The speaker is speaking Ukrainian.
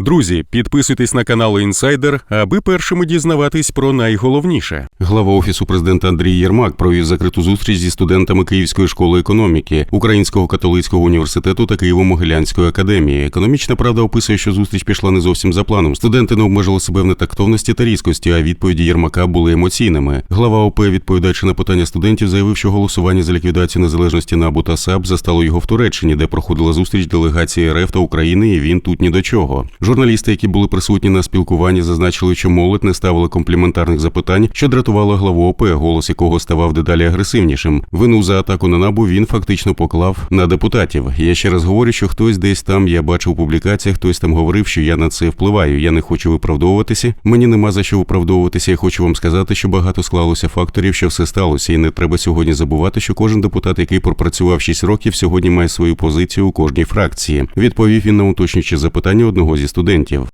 Друзі, підписуйтесь на канал Інсайдер, аби першими дізнаватись про найголовніше. Глава офісу президента Андрій Єрмак провів закриту зустріч зі студентами Київської школи економіки, Українського католицького університету та Києво-Могилянської академії. Економічна правда описує, що зустріч пішла не зовсім за планом. Студенти не обмежили себе в нетактовності та різкості, а відповіді Єрмака були емоційними. Глава ОП, відповідаючи на питання студентів, заявив, що голосування за ліквідацію незалежності НАБУ та САП застало його в Туреччині, де проходила зустріч делегації РФ та України, і він тут ні до чого. Журналісти, які були присутні на спілкуванні, зазначили, що молодь не ставила компліментарних запитань, що дратувало главу ОП, голос якого ставав дедалі агресивнішим. Вину за атаку на набу він фактично поклав на депутатів. Я ще раз говорю, що хтось десь там я бачив у публікаціях, хтось там говорив, що я на це впливаю. Я не хочу виправдовуватися. Мені нема за що виправдовуватися. Я хочу вам сказати, що багато склалося факторів, що все сталося, і не треба сьогодні забувати, що кожен депутат, який пропрацював 6 років, сьогодні має свою позицію у кожній фракції. Відповів він на уточнюючі запитання одного зі студентів.